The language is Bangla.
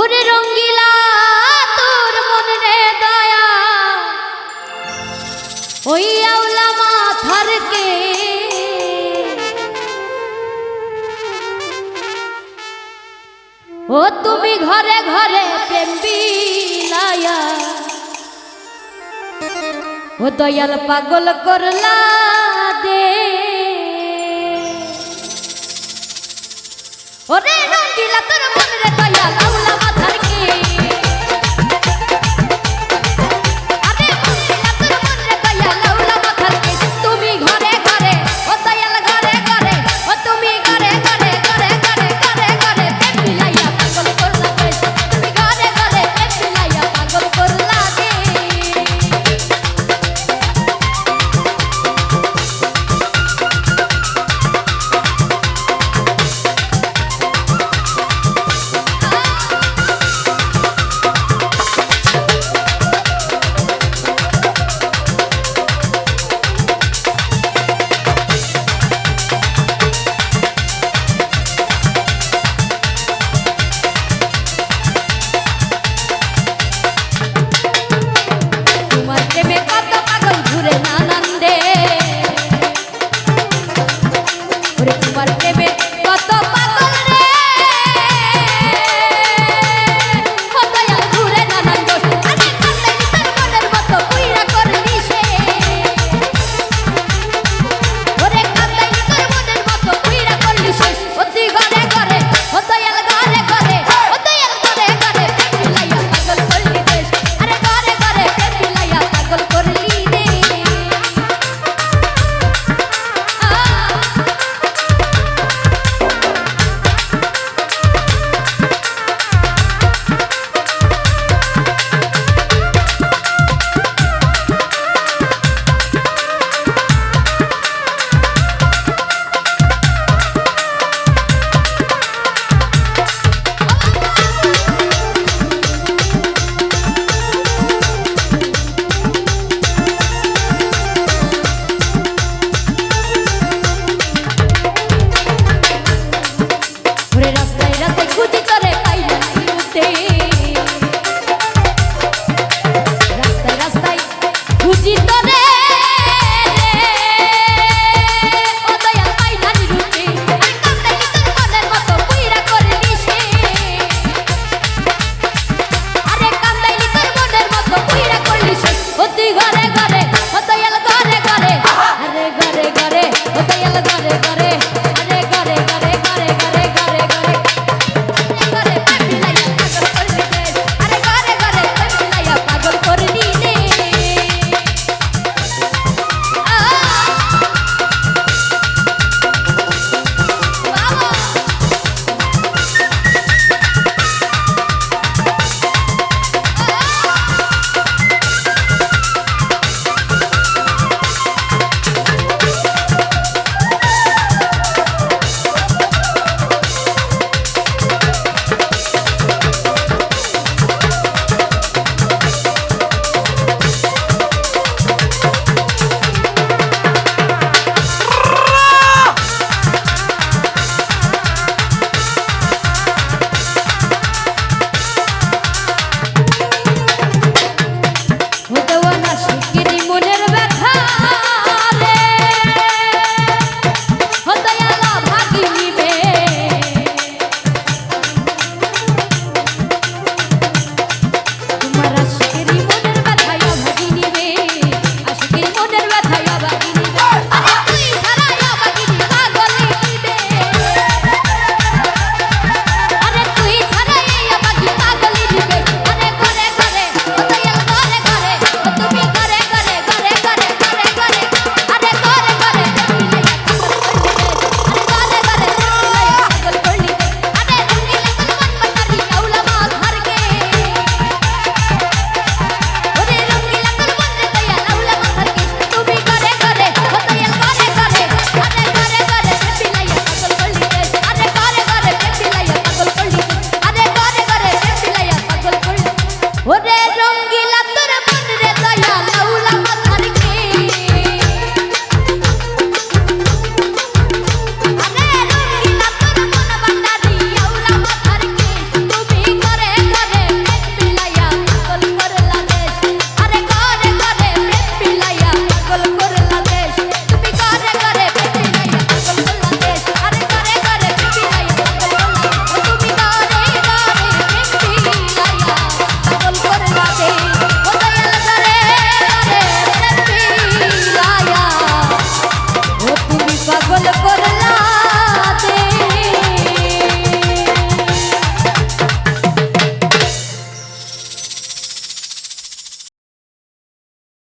ওরে রঙ্গিলা, তোর মন রে দয়া। ওই আওলা মাথার কে ও তুমি ঘরে ঘরে প্রেম বিলায়া ও দয়াল পাগল করলা দে। ওরে রঙ্গিলা, তোর